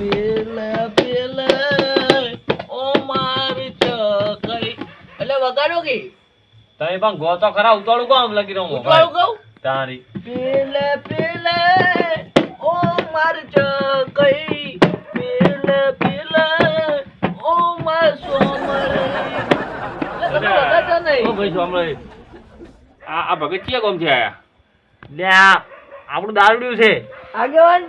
પેલે પેલે. ઓ મારી ચકઈ એટલે વગાડો કે? તમે પણ ગોતો ખરા ઉતાળું કોમ લગી રહ્યો ઉતવાળું કહું? તારી. પેલે પેલે. ઓ મારી ચકઈ પેલે પેલે. ઓ માર સોમરી. ઓ નહીં. ભાઈ સાંભળો આ આ ક્યાં ગામથી આયા? લે આપણું દારૂડિયું છે. આગેવાન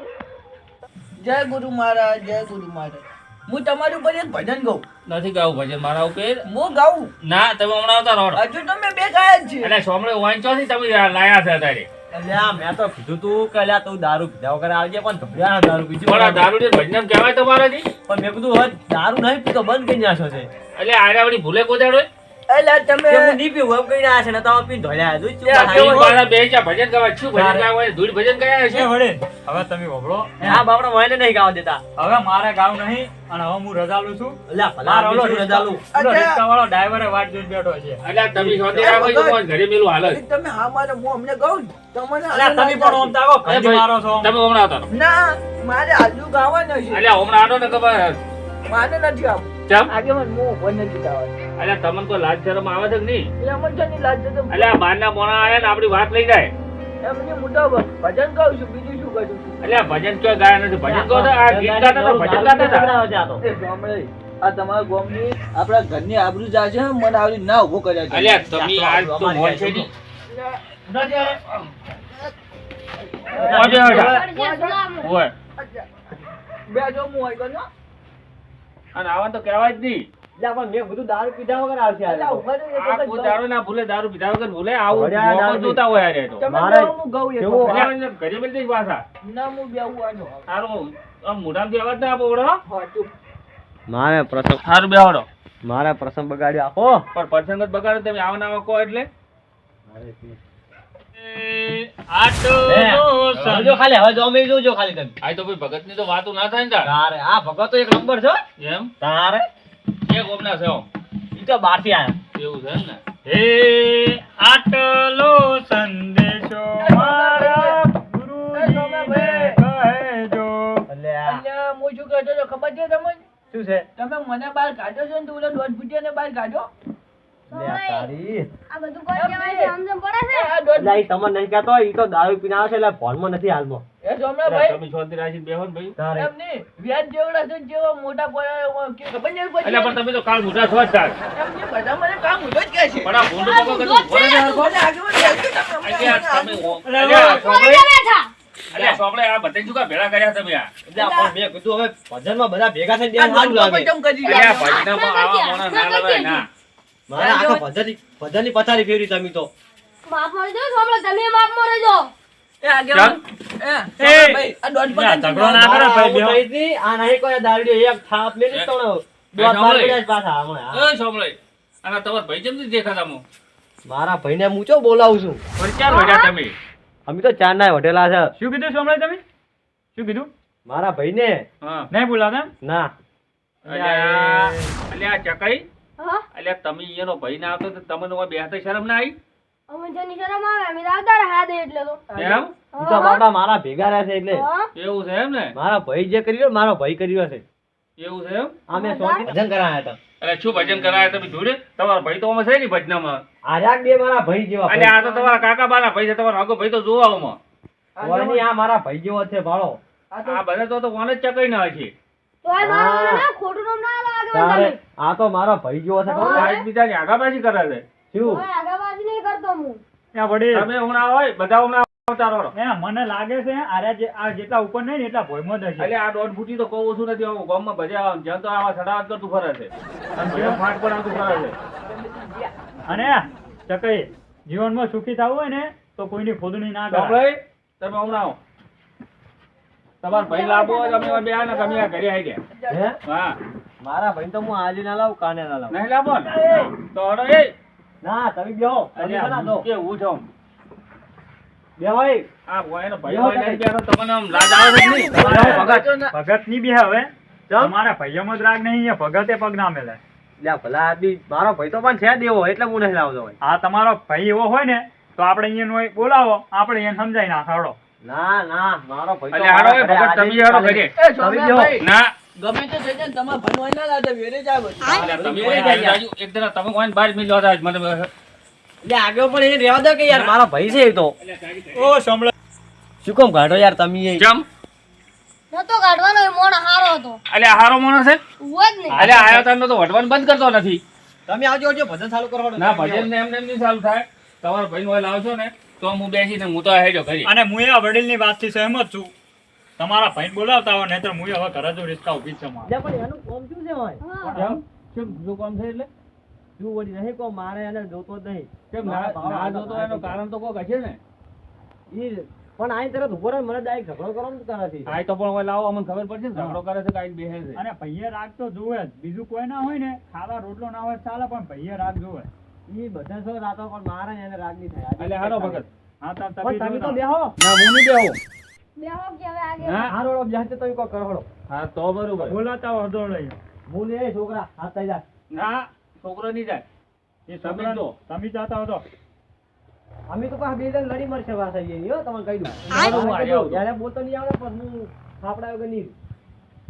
જય ગુરુ મહારાજ જય ગુરુ મહારાજ. હું તમારી ઉપર એક ભજન ગાઉં. નથી ગાવું ભજન મારા ઉપર? હું ગાઉં. ના તમે હમણાં આવતા રહો. હજુ તમે બે ગાયા જ છે. એટલે સોમડે વાંચો તમે લાયા છે અત્યારે. અલ્યા મેં તો કીધું તું કે અલ્યા તું દારૂ પીધા વગર આવજે પણ ગભરા ના દારૂ પીધું પણ આ દારૂ ભજન કહેવાય તમારાથી? પણ મેં કીધું દારૂ નહીં પીતો બંધ કરી નાખ્યો છે. એટલે આર્યાવળી ભૂલે કોદાડો તમે હું પીવું એમ છે ને? મારા બે જા ભજન ગાવા શું ભજન ગાવા ધૂળ ભજન ગયા છે? હવે તમે વગડો હા બાપડા મને નહીં ગાવા દેતા. હવે મારે ગાવ નહીં અને હવે હું રજાલું છું. અલ્યા ભલા ડ્રાઈવરે વાટ જોઈને બેઠો છે. તમે છો ઘરે મેલું હા મારે હું અમને ગાઉં તમને અલ્યા તમે પણ ઓમ તાકો અરે મારો છો તમે હમણાં આવતા ના મારે આજુ ગાવાનું છે. એટલે હમણાં આનો ને ખબર. મારે નથી આવું ચમ? આગેવાન હું ઊભો નથી ગાવાનું એટલે તમને કોઈ લાજ શરમ આવે છે કે નહીં? એટલે અમને છે ની લાજ છે તો બહારના મોણા આયા ને આપણી વાત લઈ જાય. એમને મોટા ભજન ગાઉં છું બીજું શું કરું છું? એટલે ભજન ક્યાં ગાયા નથી? ભજન તો આ ગીત ગાતા હતા, ભજન ગાતા હતા. છે આ તો. એ સાંભળે, આ તમારા ગામની આપણા ઘરની આબરૂ જાય છે મને આવડી ના ઊભો કર્યા છે. અલ્યા તમે તો મોન છે. ઓય. હું હોય ગયો અને આવા તો કહેવાય જ નહીં. પણ મેં બધું દારૂ પીધા વગર આવશે આ કોઈ દારૂ ના ભૂલે દારૂ પીધા વગર ભૂલે આવું વળ્યા મોકો દારૂ જોતા હોય હારે તો. મારે હું ગાઉં ઘરે પાછા. ના આનો. સારું આમ મોઢામાંથી અવાજ ના આપો મારે પ્રસંગ સારું બેહડો. મારે પ્રસંગ બગાડ્યો આપો પણ પ્રસંગ જ બગાડ્યો તમે આવા ના કહો એટલે. હવે જો ખાલી હવે જો જોજો ખાલી તમે. આ તો ભાઈ ભગતની તો વાતો ના થાય ને તારે. આ ભગત તો એક નંબર છો એમ? તારે? એક ઓમના છે ઈ તો બહારથી આયા. એવું છે ને? હે આટલો સંદેશો મારા ગુરુજીને કહેજો. અલ્યા, હું શું કહેતો ખબર છે તમને? શું છે? તમે મને બહાર કાઢો છો ને તું ઓલા દોઢ ફૂટિયાને બહાર કાઢો? ભેળા કર્યા તમે આ? એટલે આ પણ મેં કીધું હવે ભજનમાં બધા ભેગા થઈને મારા આખા ભજનની ભજનની પથારી ફેરવી તમે તો. માફ મળી જો સાંભળો તમે માફ મળી જો એ આગેવાન, એ, ભાઈ, આ દોડ ના, ઝઘડો ના કરો ભાઈ બેહો. થઈ આ નહીં કોઈ દારૂડિયો એક થાપ મેલી તો તણો દોડ બાર જ પાછા હમણાં. એ સાંભળો. અને આ તમારા ભાઈ જેમ નથી દેખાતા મો? મારા ભાઈને હું ચો બોલાવું છું? પણ ક્યાં વળ્યા તમે? અમે તો ચાર ના વઢેલા છે. શું કીધું સોમલાઈ તમે? શું કીધું? મારા ભાઈને? હા. નહીં બોલાતા ના. અલ્યા, અલ્યા, ચકાઈ? હા અલ્યા, તમે ઈયાનો ભાઈ ના આવતો તો તમને ઓય બેહતા શરમ ના આવી? અમે જેની શરમ આવે અમે આવતા રહ્યા દે એટલે તો એમ? તો બાપડા મારા ભેગા રહ્યા છે એટલે એવું છે એમ ને? મારા ભાઈ જે કરી રહ્યો મારો ભાઈ કરી રહ્યો છે એવું છે એમ? આ મેં ભજન કરાયા હતા અલ્યા, શું ભજન કરાયા તમે જોડે? તમારા ભાઈ તો આમાં છે ને ભજનામાં. આર્યા બે મારા ભાઈ જેવા અલ્યા, આ તો તમારા કાકા બાના ભાઈ છે તમારો આગો ભાઈ તો જોવા આ મારા ભાઈ જેવો છે ભાળો આ બધા તો તો કોને જ ચકાઈ ના છે ખોટું નામ ના લાગે આ તો મારો ભાઈ જેવો છે ખબર? આ એકબીજાની કરે છે. શું? કોઈ નહીં કરતો હું. ત્યાં વળી તમે હમણાં હોય બધા હમણાં આવતા રહો એ મને લાગે છે આ જેટલા ઉપર નહીં એટલા ભોયમાં જ હશે. એટલે આ દોઢ ફૂટી તો કહું ઓછું નથી આવું ગામમાં ભજા જેમ તો આવા સડાવત કરતું ફરે છે. અને ભજન ફાટ પણ આવતું ફરે છે. અને ચકઈ જીવનમાં સુખી થવું હોય ને તો કોઈની ખોદણી ના કરાય. તમે હમણાં આવો તમારા ભાઈ લાવો હોય તો અમે એવા બે ને તમે આ ઘરે આવી ગયા. હે? હા. મારા ભાઈ તો હું આજે ના લાવું કાને ના લાવું. નહીં લાવો તો હડો એ. ના તમે બેહો. તમે ના દો? કે હું છું આ ભાઈ એનો ભાઈ હોય નહીં તમે. તમને આમ લાજ આવે નહીં? ભગત. ભગતની બી હવે. તમારા ભાઈઓમાં જ રાગ નહીં અહીંયા ભગતે પગ ના મેલે. ભલા આદમી મારો ભાઈ તો પણ છે દેવો એટલે હું નહીં લાવતો ભાઈ આ તમારો ભાઈ એવો હોય ને તો આપણે અહીંયા બોલાવો આપણે એને સમજાય નાખાડો ના ના મારો ભાઈ હારો એ ભગત તમે હારો ઘરે. એ સોમલાભાઈ, ના. ગમે તે થઈ જાય ને તમારે ના લાગે વેરે જ તમે કોઈ હારી જાજો. એક જણા તમે કોઈ બાર મિનિટ લેવા મને. એટલે આગળ પણ એ રહેવા દો કે યાર મારો ભાઈ છે એ તો. ઓ સમલા શું કામ કાઢો યાર તમે એ? જમ નતો કાઢવાનો એ મોણ હારો હતો. અલ્યા હારો માણસ છે ઉવો નહીં. અલ્યા આયો તારનો તો વટવાનું બંધ કરતો નથી. તમે આવજો આવજો ભજન ચાલુ કરો ના ભજન ને એમને એમ નહીં ચાલુ થાય. તમારો ભાઈ નો લાવશો ને. તો હું બેસીને હું તો હેજો ઘરે. અને હું એ વડીલની વાતથી સહેમત છું. તમારા ભાઈ બોલાવતા હોય નહીતર હું હવે ઘરે જો રિસ્કા ઊભી છે મારે. પણ એનું કોમ શું છે હોય. શું કામ છે એટલે? શું નહીં કો મારે એને જોતો જ નહીં. કેમ ના ના જોતો એનું કારણ તો કોક હશે ને? એ પણ આઈ તરત ઊભો રહીને મને ડાયરેક્ટ ઝઘડો કરવાનો જ કરે છે. તો પણ લાવો અમને ખબર પડશે ને ઝઘડો કરે છે કાંઈ બેસે છે. અને ભૈયે રાગ તો જોવે જ. બીજું કોઈ ના હોય ને ખાવા રોટલો ના હોય ચાલે પણ ભૈયે રાગ જોવે. ઈ બધા છો રાતો પણ મારે એને રાગ નહીં થાય. એટલે હારો ભગત. હા તાર પણ તમે તો બેહો. ના હું નહીં બેહું. બેહો કે હવે આગે. હા હારો બેહતે તો ઈ કોઈ હા તો બરોબર. બોલાતા વધો લઈ હું એ છોકરા હાથ થઈ જા ના છોકરો નહીં જાય. એ તમે જો. તમે જાતા હતો અમે તો પાછા બે જણ લડી મરશે પાછા ઈ, હો તમને કહી દઉં. જ્યારે બોલતો નહીં આવડે પણ હું ફાફડા વગર નહીં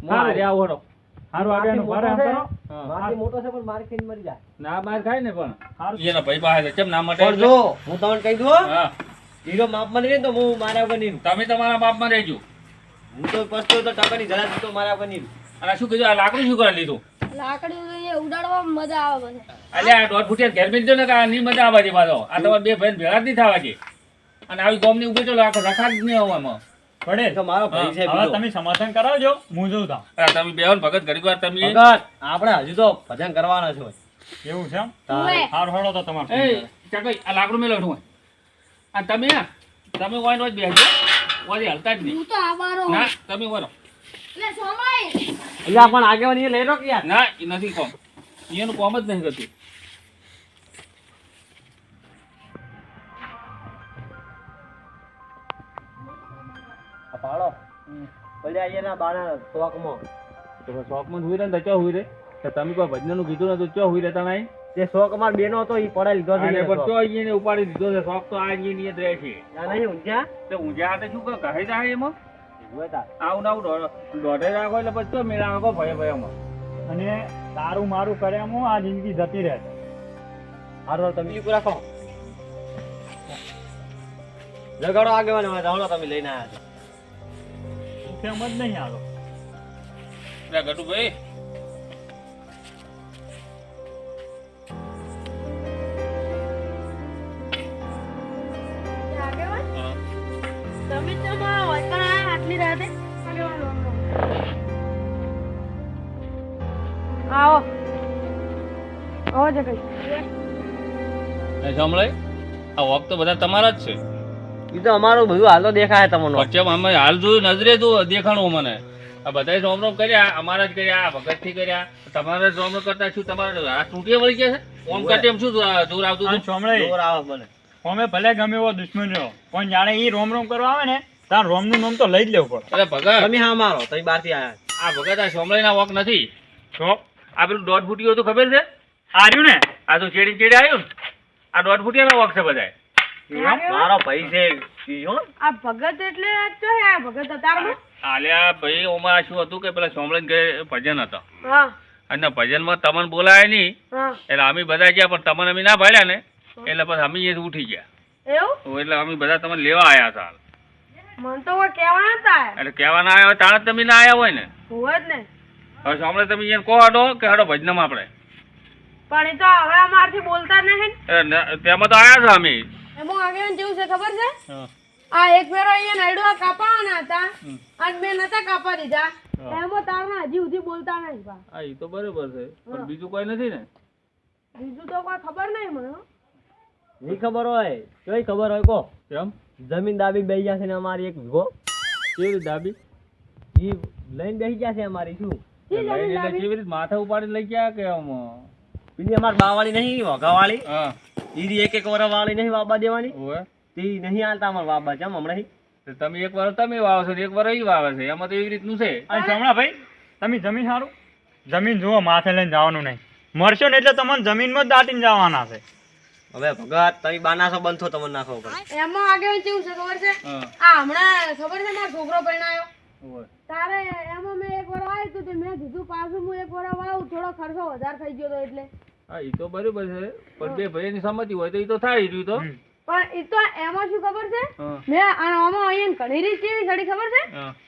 હું હારે આવું હરો. આગળ કરો. મારથી મોટો છે પણ માર ખાઈને મરી જાય. ના બહાર ખાય ને પણ. એના ભાઈ પાસે કેમ ના માટે? જો હું તમને કહી દઉં હો, હા. હીરો માપમાં રહે ને તો હું મારા નહીં તમે તમારા બાપમાં રહેજો. હું તો પસ્તો તો ટકાની જરા તો મારા નહીં અને શું કીધું? આ લાકડું શું કરી લીધું? લાકડી ઉડીને ઉડાડવામાં મજા આવે પછી અલ્યા આ દોઢ ફૂટિયા ઘેર મેલજો ને કે આ નહીં મજા આવે છે પાછો. આ તમારે બે ભાઈ ભેળા જ નહીં થવા છે અને આવી ગોમની ઊભી તો આખો રખા જ નહીં આવવામાં પડે. તો મારો ભાઈ છે હવે તમે સમાધાન કરાવજો હું જોઉં તા તમે બેહો ભગત ઘડીક વાર તમે ભગત આપણે હજુ તો ભજન કરવાના છે. એવું છે. હારું તો તમારે એ ચકઈ આ લાકડું મેલો છું આ તમે તમે વાઈન બેસજો વાજી હલતા જ નહીં. હું તો આવવાનો ના તમે વરો એટલે સોમાઈ એટલે પણ આગેવાની લઈ લો કે યાર? ના નથી કોમ. એનું કોમ જ નહીં કરતું. પાડો. પડ્યા અહીંયા બાના શોખમાં. તો શોખમાં હુઈ રહે ને તો ચો હુઈ રે તો તમે કોઈ ભજનનું કીધું નતું તો ચો હુઈ રહેતા નહીં? જે શોખ અમાર બેનો હતો એ પડાઈ લીધો છે પણ શોખ. ચો અહીંયા ઉપાડી દીધો છે? શોખ તો આ અહીંયા જ રહે છે. ના નહીં ઊંઝા. તો ઊંઝા હાથે શું કહે? કહે જાય એમાં? આવું આવું દોઢ- રાખો એટલે પછી તો મેળા રાખો ભય ભયમાં અને તારું મારું કર્યામાં આ જિંદગી જતી રહે હારું તમે ઈકુ રાખો. જગાડો આગેવાને હવે તમે લઈને આવ્યા છો. તેમ જ નહીં એટલે ગટુભાઈ તમે તો આટલી રાતે. આવો. આવો એ સાંભળાય આ વખત તો બધા તમારા જ છે. ઈ તો અમારું બધું હાલ તો દેખાય તમને. વચ્ચે અમે હાલ જોયું નજરે જોયું દેખાણું મને આ બધા રોમ રોમ કર્યા અમારા જ કર્યા ભગતથી કર્યા. તમારે રોમ રોમ કરતા શું તમારે? આ તૂટીએ વળી ગયા છે? ઓમ કરતે એમ શું દૂર આવતું હતું? ચોમડે જોર આવે મને. અમે ભલે ગમે એવો દુશ્મન રહ્યો પણ જાણે ઈ રોમ રોમ કરવા આવે ને તાર રોમનું નામ તો લઈ જ લેવું પડે. અરે ભગત! તમે હા મારો તમે બહારથી આયા. આ ભગત આ સોમલાઈ ના વોક નથી. છો આ પેલું દોઢ ફૂટ્યું હતું ખબર છે? આર્યું ને? આ તો ચેડી ચેડી આવ્યું ને. આ દોઢ ફૂટિયાના વોક છે બધા મારો ભાઈ છે ઈ હો આ ભગત એટલે તો હે આ ભગત અતારનો આલ્યા ભાઈ ઓમાં શું હતું કે પેલા સોમલાઈ ઘરે ભજન હતો. અને ભજનમાં તમને બોલાય નહીં એટલે અમે બધા ગયા પણ તમને અમે ના ભાડ્યા ને એટલે પછી અમે અહીંયા ઉઠી ગયા. એવું? એટલે અમે બધા તમને લેવા આવ્યા હતા મન તો કોઈ કહેવા એટલે કહેવા આવ્યા તાણે તમે ના આવ્યા હોય ને. હોય જ ને. હવે સાંભળે તમે અહીંયા કહો હડો કે હડો ભજનમાં આપણે? પણ એ તો હવે અમારથી બોલતા નહીં તેમાં તો આવ્યા હતા અમે. એમાં આગળ જેવું છે ખબર છે? આ એક ફેરો અહીંયા નાયડુઆ કાપાવાના હતા. અને મેં નતા કાપા દીધા. એમાં તારના હજી સુધી બોલતા નહીં બા. હા એ તો બરોબર છે. પણ બીજું કોઈ નથી ને? બીજું તો કોઈ ખબર નહીં મને. હો. નહીં ખબર હોય? કઈ ખબર હોય કો. કેમ? જમીન દાબી બેહી ગયા છે ને અમારી એક વીઘો કેવી દાબી ઈ લઈને બેહી ગયા છે અમારી શું? કેવી રીતે? માથે ઉપાડીને લઈ ગયા કે આમ? પેલી અમાર બાવાળી નહીં વઘાવાળી. હા. ઈ એક એક વર વાળી નહીં વાબા દેવાની. ઓય તે નહીં આલતા અમાર વાબા ચમ હમણાં તો તમે એક વાર તમે વાવો છો ને એક વાર ઈ વાવે છે. એમાં તો એવી રીતનું છે. અને સમણા ભાઈ. તમે જમીન સારું જમીન જુઓ માથે લઈને જવાનું નહીં. મરશો ને એટલે તમને જમીનમાં જ દાટીને જવાના છે. હવે ભગત તમે બાનાસો બંધ તમને નાખો પડે એમાં આગળ કેવું છે ખબર છે? હા. આ હમણાં ખબર છે મારો છોકરો પરણાયો? ઓય. તારે એમાં મેં એક તો તે મેં કીધું પાછું હું એક વાર વાવું થોડો ખર્ચો વધારે થઈ ગયો એટલે. હા એ તો બરોબર છે. પણ બે ભાઈની સંમતિ હોય તો એ તો થાય રહ્યું તો. પણ એ તો એમાં શું ખબર છે? મેં આમાં અહીંયા ઘણી રીત કેવી સડી ખબર છે?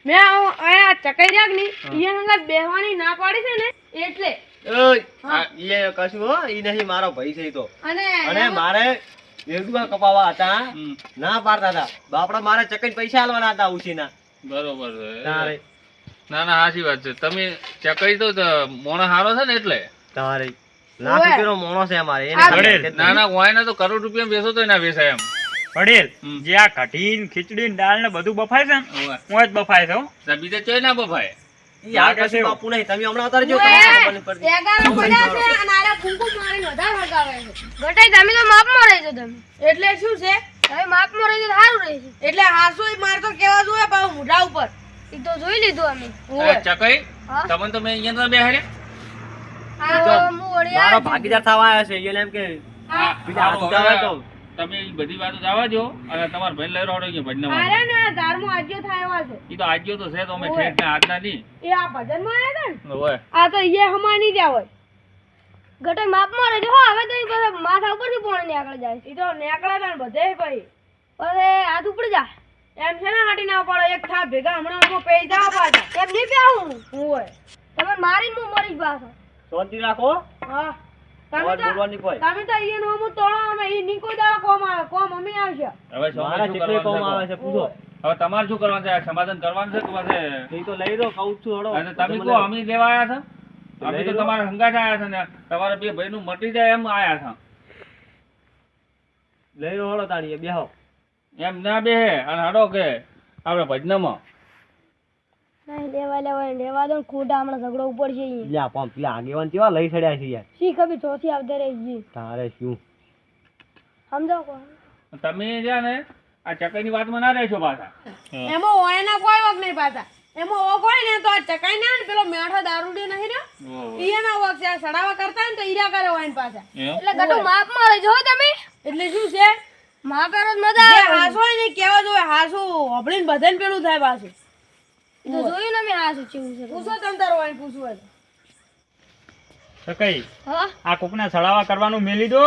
મેં અહીંયા ચકાઈ રાખની અહીંયા અંદર બેહવાની ના પાડી છે ને એટલે. એ કશું હો એ નહીં મારો ભાઈ છે તો. અને મારે વેગવા કપાવા હતા. ના પાડતા હતા. બાપડા મારે ચકઈ પૈસા આલવાના હતા ઉછીના. બરોબર છે. તારે ના ના સાચી વાત છે. તમે ચકાઈ તો મોણો હારો છે ને એટલે. તમારે લાખ ઓય. રૂપિયાનો મોણો છે અમારે એને જ ના. ના વાયના તો કરોડ રૂપિયા બેસો તો ના બેસાય એમ. પટેલ જે આ કઢી ને ખીચડી ને દાળ ને બધું બફાય છે ને હું જ બફાય છું. હો. તો બીજે ચોય ના બફાય. કશું બાપુ નહીં. તમે હમણાં ઓય, તમે તો માપમાં રહેજો તમે. એટલે શું છે? તમે માપમાં રહેજો તો સારું રહેશે એટલે હાસુ માર તો કેવા જોઈએ ભાવ મોઢા ઉપર. તો જોઈ લીધું અમે. ચકાઈ તમને તો મેં અહીંયા તો બેહાડ્યા મારો ભાગીદાર થવા આવ્યો છે એમ કે બીજા હાથ તો. તમે ઈ બધી વાતો જવા દો અને તમારો ભાઈ લઈ રહ્યો ભજન અરે ના ધારમાં આજ્યો થાય એવા છે. ઈ તો આજ્યો તો છે તો અમે ઠેઠ ના આજના ની એ આ ભજનમાં આવ્યા હતા ને? ઓય. આ તો એ હમા નહીં રહ્યા હોય. ગટે માપમાં રહેજો. હો હવે તો ઈ માથા ઉપરથી પોણે આગળ જાય. એ તો નેકળા ને બધે ભાઈ. અરે હાથ ઉપડી જા. એમ છે ને હાટી ના પડે એક થા ભેગા હમણાં હું પેઈ જાવ પાછા. એમ નહીં પેવું હું હોય. તમે મારી હું મરી પાછો શાંતિ રાખો હા. તમે તો બોલવાની કોઈ. તમે તો ઈ નો હું તોડો અમે ઈ ની કોઈ દાડો કોમ આવે કોમ અમે આવશે. હવે મારા ચિત્રે કોમ આવે છે પૂછો. હવે તમારે શું કરવાનું છે? સમાધાન કરવાનું છે તમારે એ તો લઈ દો કહું છું હળો. અને તમે કો અમે લેવા આવ્યા છો? અમે તો. તમારા હંગાટ આયા છે ને તમારા બે ભાઈ નું મટી જાય એમ આવ્યા છો. લઈ લો હળો તાણીએ બેહો. એમ ના બે અને હાડો કે આપણે ભજનમાં. નહીં લેવા લેવા લેવા દો ખોટા હમણાં ઝઘડો ઉપર છે લ્યા પણ પેલા આગેવાન કેવા લઈ ચડ્યા છે યાર? શી ખબર ચોથી આવતા રહી તારે શું? સમજો કોણ? તમે છે ને આ ચકઈની વાતમાં ના રહેશો પાછા. એમાં ઓયના કોઈ વખ નહીં પાછા. એમાં ઓ કોઈ ને તો આ ચકાઈ ના ને પેલો મેઠો દારૂડી નહીં રહ્યો? વખ છે સડાવા કરતા ને તો ઈરા કરે ઓયન પાછા. એટલે ગટુ માપમાં રહેજો તમે. એટલે શું છે? માપ એરો મજા આવે. હાસો ને કેવા જોઈએ હાસો હોબળીને બધાને પેલું થાય પાછું. તો જોયું ને મેં હાસો ચેવું છે પૂછો તમ તારો ઓયન પૂછવું હોય તો. તો કઈ આ કોકને સડાવા કરવાનું મેલી દો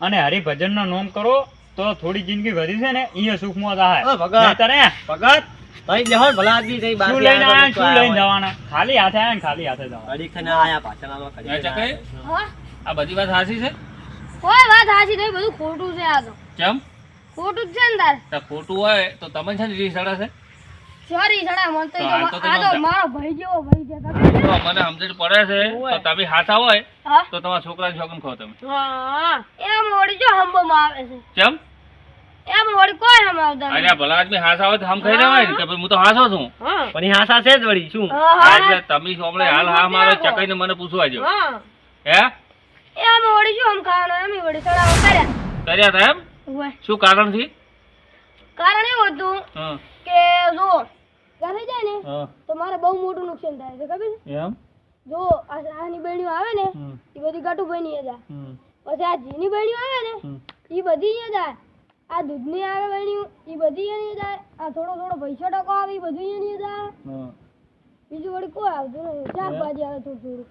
અને હરિભજન નો નોમ કરો તો થોડી જિંદગી વધી છે ને અહીંયા સુખમાં થાય. ભગત. નહીંતર ભગત તઈ જહો ભલા આદમી તઈ બહારથી લઈને આયા શું લઈને જવાના? ખાલી હાથે આયા ખાલી હાથે જવાના. ઘડીક આયા પાછળ આવા કરી ચકઈ. હા? આ બધી વાત હાસી છે? કોઈ વાત હાસી નહીં બધું ખોટું છે આ તો. કેમ? ખોટું છે ને તાર? તો ખોટું હોય તો તમે છે ને રીસ છે? સોરી સડા મન તો આ તો મારો ભાઈ જેવો ભાઈ છે તો મને સમજણ પડે છે તો તમે હાથા હોય તો તમારા છોકરાની છોકન ખો તમે. હા. એમ ઓડી જો હંબોમાં આવે છે. કેમ? એમ વળી કોઈ હમ આવતા અરે ભલા આદમી હાસા હોય તો હમ ખાઈ લેવાય કે ભાઈ હું તો હાસો છું. પણ હાસા છે જ વળી શું? એટલે તમે હાલ હા મારે ચકાઈને મને પૂછવા જો હા. એમ વળી શું હમ ખાવાનું? એમ વળી સડાવો કર્યા એમ? શું કારણથી કારણ એવું હતું કે જો ઘરે જાય ને તો મારે બહુ મોટું નુકસાન થાય છે ખબર એમ? જો આ સાની બહેણીઓ આવે ને એ બધી ગટુભાઈ ની જાય. પછી આ જીની બેડીઓ આવે ને એ બધી અહીંયા જાય. આ દૂધની આવે બેડીઓ એ બધી અહીંયા જાય. આ થોડો થોડો પૈસો ટકો આવે એ બધું અહીંયા જાય. બીજું વળી કોઈ આવતું નહીં શાકભાજી આવે થોડું.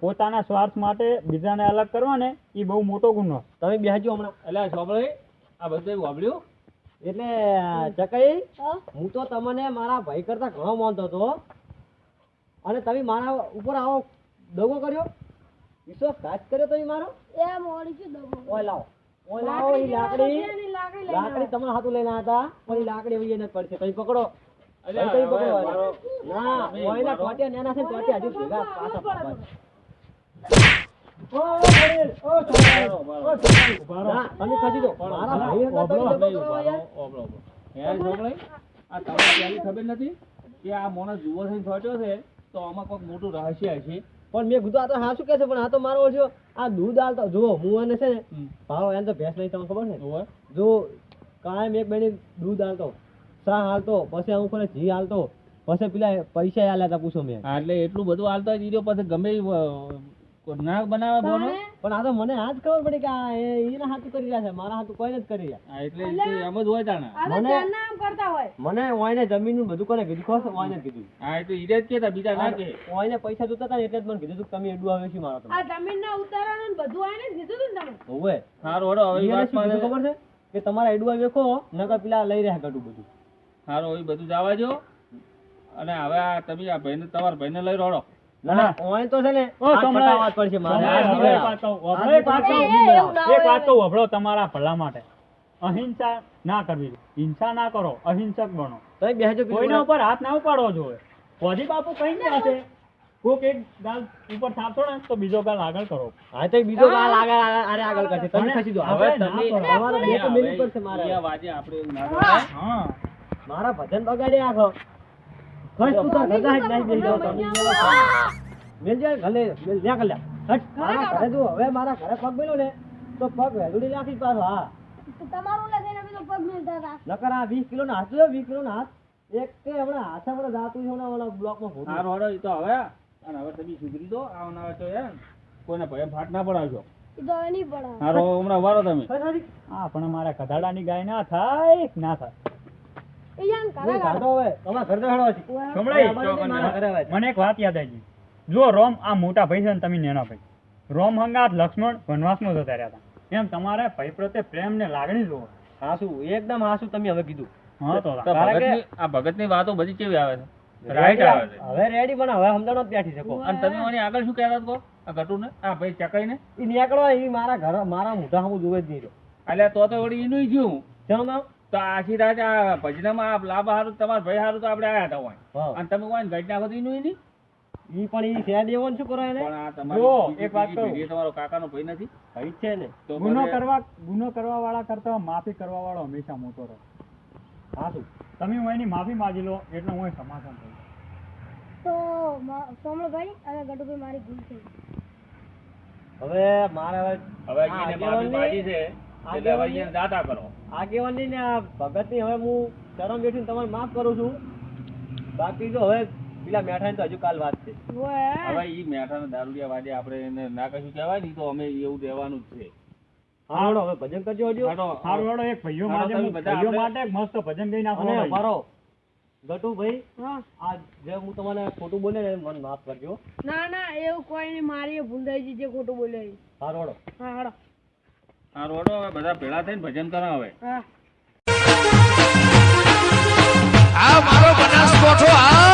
પોતાના સ્વાર્થ માટે બીજાને અલગ કરવા ને એ બહુ મોટો ગુનો. તમે બેસજો હમણાં. એટલે સોંભળે આ બધું વાપર્યું? એટલે ચકાઈ હું? તો તમને મારા ભાઈ કરતા ઘણો માનતો હતો. અને તમે મારા ઉપર આવો દગો કર્યો? વિશ્વાસઘાત કર્યો તમે મારો? એમ મોડી છે દગો ઓય લાવો. ઓય લાવો એ લાકડી. લાકડી તમારા હાથું લઈને આવ્યા હતા. પણ લાકડી હોય એને પડશે. તમે પકડો. ના છે ને છે. ના, ખબર નથી કે આ માણસ જુઓ થઈને છોટ્યો છે? તો આમાં કોઈક મોટું રહસ્ય હશે પણ મેં કીધું આ તો હા શું કે છે? પણ આ તો મારો ઓછો આ દૂધ આલતો જુઓ હું અને છે ને. ભાવ એને તો ભેંસ નહીં તમને ખબર છે હોવે? જો કાયમ એક બેની દૂધ આલતો શા હાલતો પછી અમુક કોને ઘી હાલતો પછી પેલા પૈસા હાલ્યા હતા પૂછો મેં. એટલે એટલું બધું હાલતા જ રહ્યો પછી ગમે ના બનાવે બોનો. પણ આ તો મને આજ ખબર પડી કે આ એ એના હાથું કરી રહ્યા છે મારા હાથું કોઈ નથી કરી રહ્યા. એટલે એમ જ હોય તાણે. મને- કરતા હોય. મને ઓયને જમીનનું બધું કોને કીધું? ખોસ ઓયને કીધું? હા એ તો ઈરે જ કેતા બીજા ના કે ઓયને પૈસા જોતા હતા એટલે જ મને કીધું તું તમે એડું આવે છે મારા આ ઉતારાનું ને બધું આને કીધું તું તમે. હોવે. સારું હડો હવે વાત ખબર છે? કે તમારા એડુઆ વેખો નકર પેલા લઈ રહ્યા ગટું બધું. સારું એ બધું જવા જો. અને હવે આ તમે આ ભાઈને તમારા ભાઈને લઈ રોડો. હોય તમારા ભલા માટે. અહિંસા ના કરવી હિંસા ના કરો અહિંસક બનો. કોઈના ઉપર. હાથ ના ઉપાડવો જોઈએ. બાપુ કઈ ગયા છે? કોક એક ગાલ ઉપર થાપશો ને તો બીજો ગાલ આગળ કરો. હા તો બીજો કાલ આગળ આગળ આગળ કરશે. તમે ખસી દો હવે હવે તમે તમે બે તો મિલી પડશે મારે. અહીંયા વાજે આપણે એવું ના હા. મારા ભજન બગાડી નાખો ખસ તું તો ગગા જ નહીં મિલ જાવ મિલ જાય ભલે મિલ લ્યા કલ્યા હટ. મારા ઘરે તું હવે મારા ઘરે પગ મેલ્યો ને તો પગ વેગડી નાખી પાછો હા. તમારું લઈને અમે તો પગ મિલતા હતા. નકર આ 20 કિલો ના હાથ જો 20 કિલો ના હાથ? એક કે હમણાં હાથા હમણાં જાતું છે ઓલા બ્લોકમાં ફોટો હડો ઈ તો હવે. અને હવે તમે સુધરી દો આવનાર તો એમ. કોઈને ભય ફાટ ના પડાવજો સારું હમણાં વારો તમે. આ પણ મારા કધાડાની ગાય ના થાય ના થાય. મને એક વાત યાદ આવી જો રોમ આ મોટા ભાઈ છે ને તમે નેના ભાઈ. રોમ હંગાત લક્ષ્મણ વનવાસમાં જતા રહ્યા હતા. એમ તમારે ભાઈ પ્રત્યે પ્રેમ ને લાગણી જોવો. હાસુ એકદમ હાસુ તમે હવે કીધું. હા તો આ ભગતની વાતો બધી કેવી આવે છે? રાઈટ આવે છે. હવે રેડી પણ હવે સમજણો જ બેઠી શકો અને તમે મને આગળ શું કહેતા કહો આ ઘટુને? આ ભાઈ ચકાઈને એ નીકળવા એ મારા ઘર મારા મોઢા હું જોવે જ નહીં એટલે અલ્યા તો તો વળી એનું જ્યું ચમ? તો આખી રાત આ ભજનામાં લાભ હારું તમારા ભાઈ હારું તો આપણે આયા હતા હોય અને તમે કોઈ ઘટ નાખો તો નહીં ઈ પણ ઈ શેર દેવાનું શું કરો એને? પણ આ તમારો એક વાત કહું. પેઢી તમારો કાકાનો ભાઈ નથી? ભાઈ છે ને. ગુનો કરવા ગુનો કરવા વાળા કરતા માફી કરવા વાળો હંમેશા મોટો રહે. સાચું તમે હું એની માફી માંગી લો એટલે હું એ સમાધાન થઈ તો સોમણભાઈ અને ગડુભાઈ મારી ભૂલ થઈ હવે મારે હવે હવે એને માફી માગી છે એટલે હવે અહીંયા દાતા કરો. આગેવાનની ને આ ભગતની હવે હું શરમ બેઠીને તમારે માફ કરું છું. બાકી જો હવે પેલા મેઠાની તો હજુ કાલ વાત છે. હવે ઈ મેઠાના દારૂડિયા વાદે આપણે એને ના કશું કહેવાય ને તો અમે એવું રહેવાનું જ છે. હવે ભજન કરજો હજુ. હાલો, સારું એક ભાઈઓ માટે તમે હું બધા ભાઈઓ માટે મસ્ત ભજન ગઈ નાખો અને મારો ગટુભાઈ હા. આ જે હું તમને ખોટું બોલે ને મને માફ કરજો. ના ના એવું કોઈ નહીં મારી ભૂલ થઈ જે ખોટું બોલે હા હાડો આ રોડો હવે બધા ભેળા થઈને ભજન કરાવે. હા. આ મારો બનાસકોઠો આ